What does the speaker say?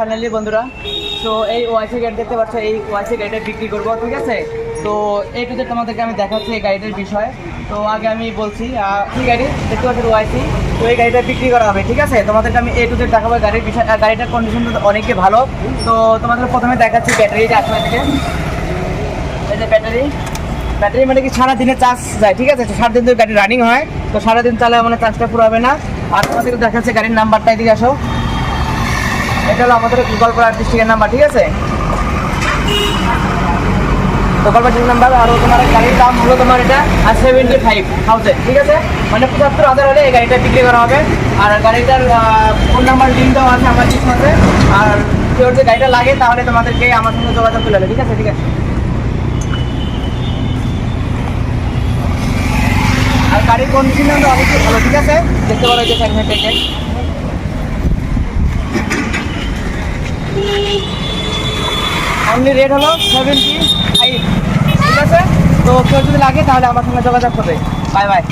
Finally বন্ধুরা, তো এই ওয়াইসি গাড়ি দেখতে পাচ্ছ, এই ওয়াইসি গাড়িটা বিক্রি করব, ঠিক আছে? তো এইটুতে তোমাদেরকে আমি দেখাচ্ছি এই গাড়িটার বিষয়। তো আগে আমি বলছি গাড়ি? দেখতে পাচ্ছ ওয়াইসি তো এই গাড়িটা বিক্রি করা হবে, ঠিক আছে? তোমাদেরকে আমি এ টুতে দেখাবো গাড়ির বিষয় গাড়িটার কন্ডিশন অনেকই ভালো। তো তোমাদের প্রথমে দেখাচ্ছি ব্যাটারিটা আসবে থেকে এই যে ব্যাটারি ব্যাটারি মানে কি সারাদিনে চার্জ যায়, ঠিক আছে? সারাদিন ধরে গাড়ি রানিং হয়, তো সারাদিন চালায় মানে চার্জটা পুরো হবে না। আর তোমাদেরকে দেখাচ্ছে গাড়ির নাম্বারটা এদিকে আসো। এটা হলো আমাদের গোপালপাড়া ডিস্ট্রিক্টের নাম্বার ঠিক আছে? গোপালপাড়া ডিস্ট্রিক্ট নাম্বার আর তোমার গাড়ির দাম হলো তোমার এটা আর সেভেন্টি ফাইভ থাউজেন্ড ঠিক আছে? মানে পঁচাত্তর হাজার হলে এই গাড়িটা বিক্রি করা হবে। আর গাড়িটার ফোন নাম্বার লিঙ্ক দেওয়া আছে আমার ডিসমাসে আর কেউ যদি গাড়িটা লাগে, তাহলে তোমাদেরকে আমার সঙ্গে যোগাযোগ করে ঠিক আছে? ঠিক আছে? আর গাড়ির কন্ডিশন অনেকই ভালো, ঠিক আছে? দেখতে পারো যে থেকে অনলি রেট হলো সেভেন্টি ফাইভ ঠিক আছে? তো কেউ যদি লাগে তাহলে আমার সঙ্গে যোগাযোগ করবে। Bye bye